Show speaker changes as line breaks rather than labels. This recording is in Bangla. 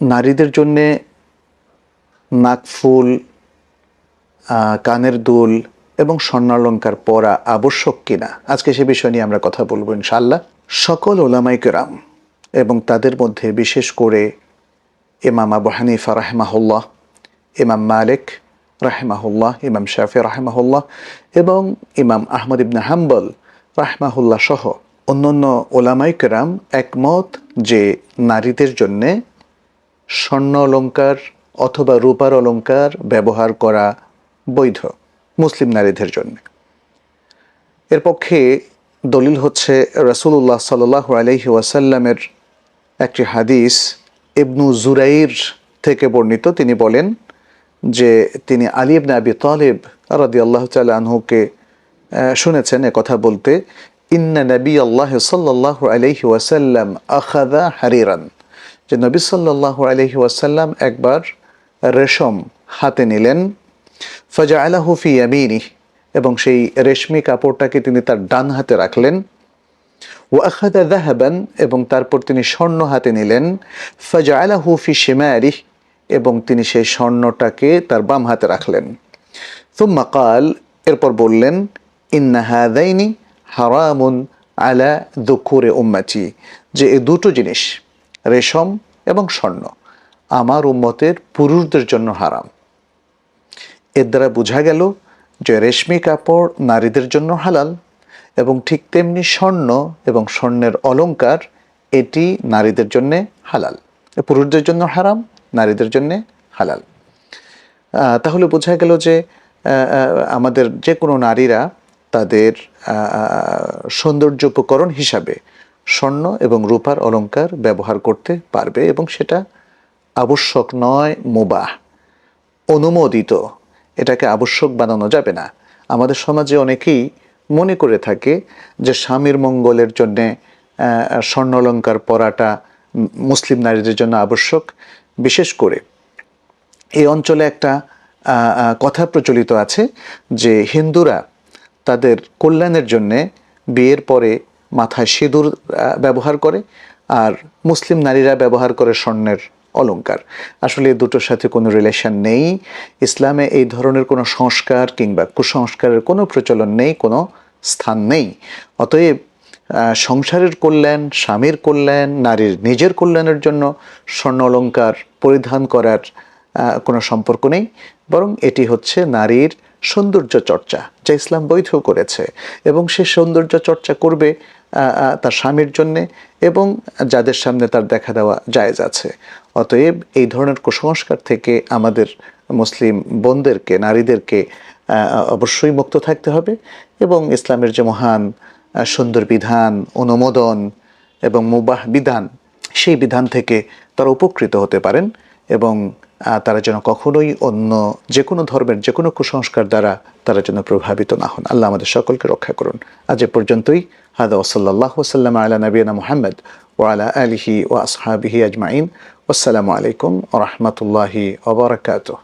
নারীদের জন্যে নাকফুল কানের দুল এবং স্বর্ণালঙ্কার পরা আবশ্যক কিনা? আজকে সে বিষয় নিয়ে আমরা কথা বলব ইনশাল্লাহ সকল ওলামাই কেরাম এবং তাদের মধ্যে বিশেষ করে ইমাম আবু হানিফা রাহমাহুল্লাহ, ইমাম মালিক রাহমাহুল্লাহ, ইমাম শাফি রাহমাহুল্লাহ এবং ইমাম আহমদ ইবনে হাম্বল রাহমাহুল্লাহ সহ অন্যান্য ওলামাই কেরাম একমত যে নারীদের জন্যে স্বর্ণ অলঙ্কার অথবা রূপার অলঙ্কার ব্যবহার করা বৈধ মুসলিম নারীদের জন্য। এর পক্ষে দলিল হচ্ছে রসুল্লাহ সাল্লাহ আলহি ওয়াসাল্লামের একটি হাদিস ইবনু জুরাইর থেকে বর্ণিত। তিনি বলেন যে তিনি আলী ইবনে আবি তালেব রাদি আল্লাহ তাল আনহুকে শুনেছেন কথা বলতে, ইন্না নবী আল্লাহ সাল্লাহ আলহি ওয়াসাল্লাম আখাদা হারিরান। যে নবী সাল্লাহ আলহি ওয়াসাল্লাম একবার রেশম হাতে নিলেন ফজা আলাহু ফি ইয়ামিনি এবং সেই রেশমি কাপড়টাকে তিনি তার ডান হাতে রাখলেন ও আখাদা দাহাবান এবং তারপর তিনি স্বর্ণ হাতে নিলেন ফজা আলাহু ফি শিমারিহ, এবং তিনি সেই স্বর্ণটাকে তার বাম হাতে রাখলেন। থুম্মা কাল, এরপর বললেন, ইন্না হাদাইনি হারামুন আলা দুকুরে উম্মাচি যে এই দুটো জিনিস রেশম এবং স্বর্ণ। আমার উম্মতের পুরুষদের জন্য হারাম। এর দ্বারা বোঝা গেল যে রেশমি কাপড় নারীদের জন্য হালাল এবং ঠিক তেমনি স্বর্ণ এবং স্বর্ণের অলংকার এটি নারীদের জন্য হালাল। পুরুষদের জন্য হারাম, নারীদের জন্য হালাল। তাহলে বোঝা গেল যে আমাদের যে কোনো নারীরা তাদের সৌন্দর্য উপকরণ হিসাবে স্বর্ণ এবং রূপার অলংকার ব্যবহার করতে পারবে এবং সেটা আবশ্যক নয়, মুবাহ, অনুমোদিত। এটাকে আবশ্যক বানানো যাবে না। আমাদের সমাজে অনেকেই মনে করে থাকে যে স্বামীর মঙ্গলের জন্যে স্বর্ণ অলঙ্কার পরাটা মুসলিম নারীদের জন্য আবশ্যক। বিশেষ করে এই অঞ্চলে একটা কথা প্রচলিত আছে যে হিন্দুরা তাদের কল্যাণের জন্যে বিয়ের পরে মাথায় সিঁদুর ব্যবহার করে আর মুসলিম নারীরা ব্যবহার করে স্বর্ণের অলংকার। আসলে দুটোর সাথে কোনো রিলেশন নেই। ইসলামে এই ধরনের কোনো সংস্কার কিংবা কুসংস্কারের কোনো প্রচলন নেই, কোনো স্থান নেই। অতএব সংসারের কল্যাণ, স্বামীর কল্যাণ, নারীর নিজের কল্যাণের জন্য স্বর্ণ অলঙ্কার পরিধান করার কোনো সম্পর্ক নেই। বরং এটি হচ্ছে নারীর সৌন্দর্য চর্চা, যা ইসলাম বৈধ করেছে। এবং সে সৌন্দর্য চর্চা করবে তার স্বামীর জন্যে এবং যাদের সামনে তার দেখা দেওয়া জায়েজ আছে। অতএব এই ধরনের কুসংস্কার থেকে আমাদের মুসলিম বোনদেরকে, নারীদেরকে অবশ্যই মুক্ত থাকতে হবে এবং ইসলামের যে মহান সুন্দর বিধান, অনুমোদন এবং মুবাহ বিধান, সেই বিধান থেকে তারা উপকৃত হতে পারেন। এবং তারা যেন কখনোই অন্য যে কোনো ধর্মের যে কোনো কুসংস্কার দ্বারা তারা যেন প্রভাবিত না হন। আল্লাহ আমাদের সকলকে রক্ষা করুন। আজ এ পর্যন্তই। হাদা ওসল্লাহ ওসাল্লাম আলা নবীনা মোহাম্মদ ও আলা আলিহি ও আসহাবিহি আজমাইন। আসসালামু আলাইকুম ও রহমতুল্লাহি ওবরাকাতুহ